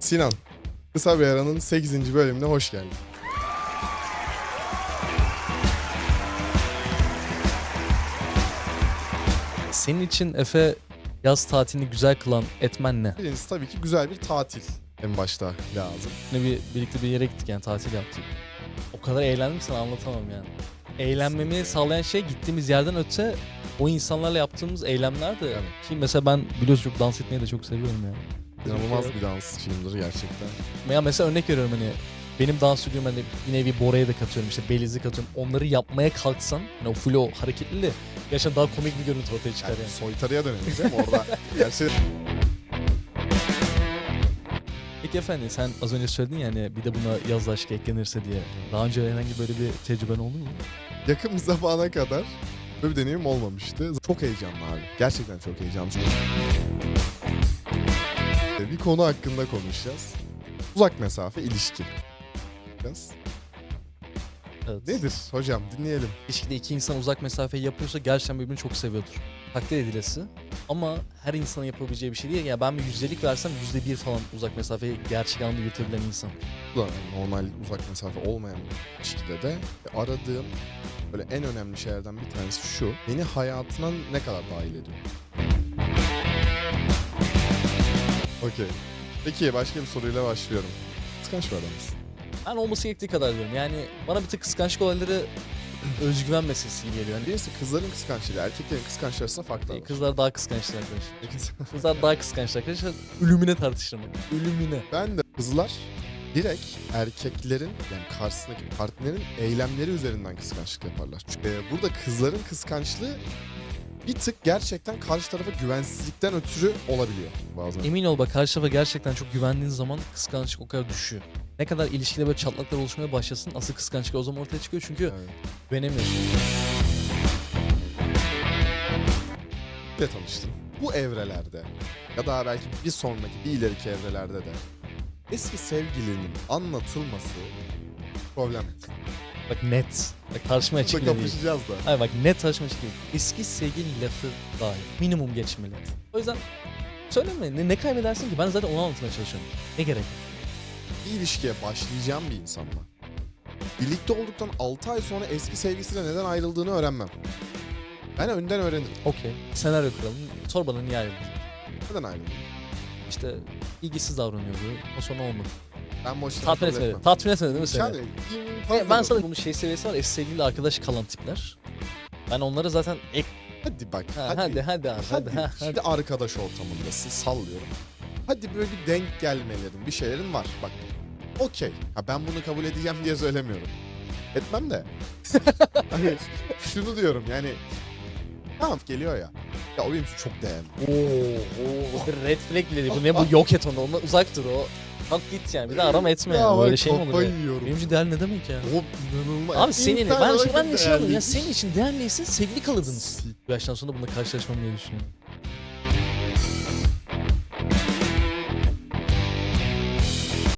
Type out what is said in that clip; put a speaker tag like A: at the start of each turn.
A: Sinan, Kısa Bir Ara'nın 8. bölümüne hoş geldin.
B: Senin için Efe yaz tatilini güzel kılan etmen ne?
A: Birincisi tabii ki güzel bir tatil en başta lazım.
B: Ne bir birlikte bir yere gittik yani tatil yaptık. O kadar eğlendim ki sana anlatamam yani. Eğlenmemi sağlayan şey gittiğimiz yerden öte o insanlarla yaptığımız eylemlerdi.
A: Evet.
B: Ki mesela ben biliyorsun çok dans etmeyi de çok seviyorum ya.
A: İnanılmaz bir dansçıyımdır gerçekten.
B: Ya mesela örnek veriyorum hani benim dans stüdyom hani bir nevi Bora'ya da katıyorum işte Beliz'i katıyorum. Onları yapmaya kalksan hani o flow hareketli de gerçekten daha komik bir görüntü ortaya çıkar
A: Yani
B: yani.
A: soytarıya dönelim değil mi orada? Gerçi
B: Peki efendim sen az önce söyledin ya hani bir de buna yaz aşkı eklenirse diye. Daha önce herhangi böyle bir tecrüben oldu mu?
A: yakın bir zamana kadar böyle bir deneyim olmamıştı. Çok heyecanlı abi. Gerçekten çok heyecanlı. Bir konu hakkında konuşacağız. Uzak mesafe ilişki. Biraz.
B: Evet.
A: Nedir hocam dinleyelim.
B: İlişkide iki insan uzak mesafeyi yapıyorsa gerçekten birbirini çok seviyordur. Takdir edilesi. Ama her insanın yapabileceği bir şey değil. Ya ben bir yüzdelik versem yüzde bir falan uzak mesafeyi gerçek anlamda yürütebilen insan.
A: Bu da normal uzak mesafe olmayan bir ilişkide de aradığım böyle en önemli şeylerden bir tanesi şu. Beni hayatına ne kadar dahil ediyor. Okey. Peki başka bir soruyla başlıyorum. Kıskanç bir adam mısın?
B: Ben olması gerektiği kadar diyorum. Yani bana bir tık kıskançlık olayları özgüven meselesi gibi geliyor. Yani
A: Birincisi kızların kıskançlığıyla erkeklerin kıskançlığı arasında farklar var.
B: kızlar daha kıskançlar arkadaşlar. Kızlar daha kıskançlar arkadaşlar. Ölümüne tartışırım. Ölümüne.
A: Ben de kızlar direkt erkeklerin yani karşısındaki partnerin eylemleri üzerinden kıskançlık yaparlar. Çünkü e, burada kızların kıskançlığı bir tık gerçekten karşı tarafa güvensizlikten ötürü olabiliyor bazen.
B: Emin ol bak karşı tarafa gerçekten çok güvendiğin zaman kıskançlık o kadar düşüyor. Ne kadar ilişkide böyle çatlaklar oluşmaya başlasın asıl kıskançlık o zaman ortaya çıkıyor çünkü
A: Evet.
B: güvenemiyorsun.
A: ile tanıştın. Bu evrelerde ya da belki bir sonraki bir ileriki evrelerde de eski sevgilinin anlatılması problem.
B: Bak net. Bak tartışmaya
A: Burada
B: çıkmıyor değil.
A: kapışacağız da.
B: Hayır bak net tartışmaya çıkmıyor. Eski sevgili lafı dahi. Minimum geçmeli. O yüzden söyleme ne, ne kaybedersin ki ben zaten onu anlatmaya çalışıyorum. Ne gerek?
A: Bir ilişkiye başlayacağım bir insanla. Birlikte olduktan 6 ay sonra eski sevgilisiyle neden ayrıldığını öğrenmem. Ben önden öğrenirim.
B: Okey. Senaryo kuralım. Sor bana niye ayrıldın?
A: Neden ayrıldın?
B: İşte ilgisiz davranıyordu. O sonra olmadı.
A: Ben boşuna
B: Tatmin etmedi. Tatmin etmedi değil mi seni?
A: Yani,
B: ben sana bunun şey seviyesi var. Eski sevgili arkadaş kalan tipler. Ben onları zaten ek...
A: Hadi bak.
B: Ha,
A: hadi.
B: hadi hadi abi, hadi,
A: Hadi,
B: ha,
A: şimdi
B: hadi.
A: arkadaş ortamındasın sallıyorum. Hadi böyle bir denk gelmelerin bir şeylerin var. Bak okey. Ha ben bunu kabul edeceğim diye söylemiyorum. Etmem de. hani şunu diyorum yani. Tamam geliyor ya. Ya o benim için çok değerli.
B: Oo, oo, bir red flag bile değil. Bu ne bu yok et onu. Ondan uzak dur o. Kalk git yani. Bir de arama etme
A: Ya
B: yani.
A: ben
B: Böyle şey mi olur ya?
A: yiyorum.
B: Benim için değerli ne demek ya?
A: O inanılmaz.
B: Abi senin ben şey ben de şey
A: değerli.
B: ya senin için değerliyse sevgili kalırdınız. Bu yaştan sonra bununla karşılaşmam diye düşünüyorum.